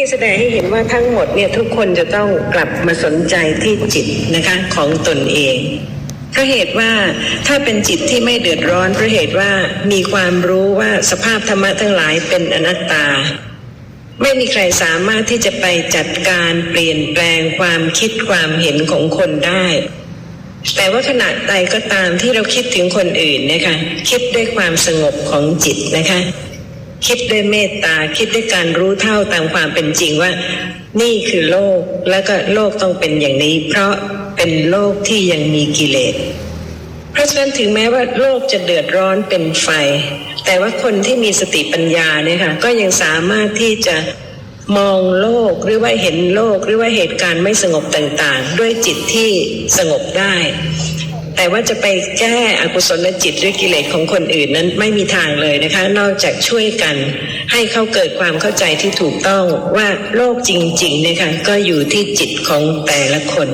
ี่แสดงให้เห็นว่าทั้งหมดเนี่ยทุกคนจะต้องกลับมาสนใจที่จิตนะคะของตนเองเพราะเหตุว่าถ้าเป็นจิตที่ไม่เดือดร้อนเพราะเหตุว่ามีความรู้ว่าสภาพธรรมะทั้งหลายเป็นอนัตตา ไม่มีใครสามารถที่จะไปจัดการเปลี่ยนแปลงความคิดความเห็นของคนได้ แต่ว่าขณะใดก็ตามที่เราคิดถึงคนอื่นนะคะคิดด้วยความสงบของจิตนะคะ คิดด้วยเมตตาคิดด้วยการรู้เท่าตามความเป็นจริงว่า นี่คือโลกแล้วก็โลกต้องเป็นอย่างนี้ เพราะเป็นโลกที่ยังมีกิเลสเพราะฉะนั้นถึงแม้ว่าโลกจะเดือดร้อนเป็นไฟ แต่ว่าคนที่มีสติปัญญาเนี่ยค่ะก็ยังสามารถที่จะมองโลกหรือว่าเห็นโลกหรือว่าเหตุการณ์ไม่สงบต่างๆ ด้วยจิตที่สงบได้ แต่ว่าจะไปแก้อกุศลจิตหรือกิเลสของคนอื่นนั้นไม่มีทางเลยนะคะ นอกจากช่วยกัน ให้เขาเกิดความเข้าใจที่ถูกต้องว่าโลกจริงๆนะคะก็อยู่ที่จิตของแต่ละคน